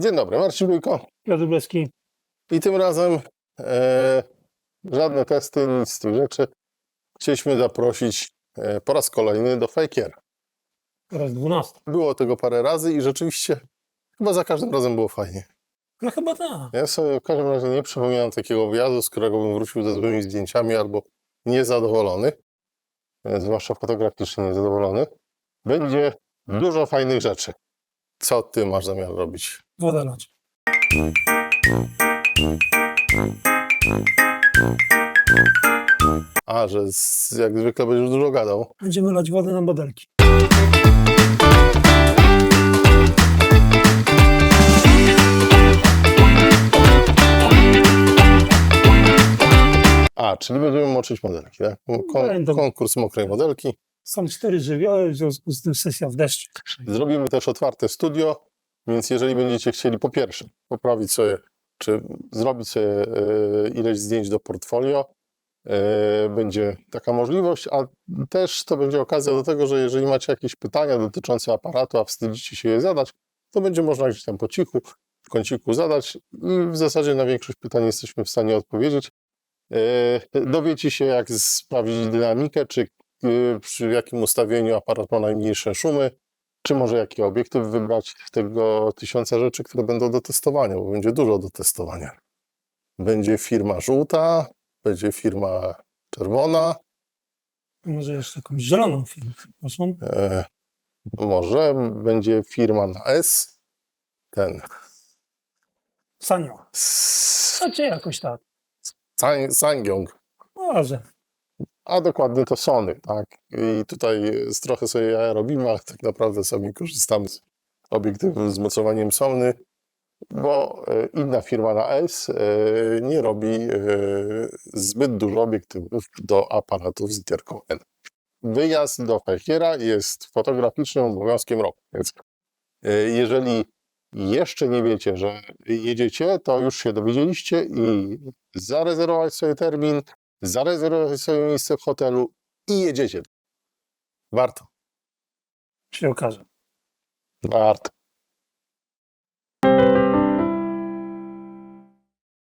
Dzień dobry, Marcin Bójko. Piotr Bleski. I tym razem e, żadne testy, nic z tych rzeczy. Chcieliśmy zaprosić e, po raz kolejny do Fakiera. Po raz 12. Było tego parę razy i rzeczywiście chyba za każdym razem było fajnie. No chyba tak. Ja sobie w każdym razie nie przypominam takiego wyjazdu, z którego bym wrócił ze złymi zdjęciami albo niezadowolony, e, zwłaszcza fotograficznie niezadowolony. Będzie dużo fajnych rzeczy. Co ty masz zamiar robić? Woda lać. A, że z, jak zwykle będziesz dużo gadał. Będziemy lać wodę na modelki. A, czyli będziemy moczyć modelki, tak? Kon, Będą. konkurs mokrej modelki. Są cztery żywioły, w związku z tym sesja w deszczu. Zrobimy też otwarte studio, więc jeżeli będziecie chcieli po pierwsze poprawić sobie, czy zrobić sobie e, ileś zdjęć do portfolio, e, będzie taka możliwość, a też to będzie okazja do tego, że jeżeli macie jakieś pytania dotyczące aparatu, a wstydzicie się je zadać, to będzie można gdzieś tam po cichu, w kąciku zadać i w zasadzie na większość pytań jesteśmy w stanie odpowiedzieć. E, Dowiecie się, jak sprawdzić dynamikę, czy przy jakim ustawieniu aparat ma najmniejsze szumy, czy może jaki obiektyw wybrać z tego tysiąca rzeczy, które będą do testowania, bo będzie dużo do testowania. Będzie firma żółta, będzie firma czerwona, Może jeszcze jakąś zieloną firmę. E, może będzie firma na S, ten Sanio. S- A czy jakoś tak. Sang- Sangyong, Może. A dokładnie to Sony, tak? I tutaj trochę sobie jaja robimy, ale tak naprawdę sami korzystamy z obiektywów z mocowaniem Sony, bo e, inna firma na S e, nie robi e, zbyt dużo obiektywów do aparatów z literką N. Wyjazd do Fechiera jest fotograficznym obowiązkiem roku, więc jeżeli jeszcze nie wiecie, że jedziecie, to już się dowiedzieliście i zarezerwować sobie termin, zarezerwować sobie miejsce w hotelu i jedziecie. Warto, Się okaże. warto.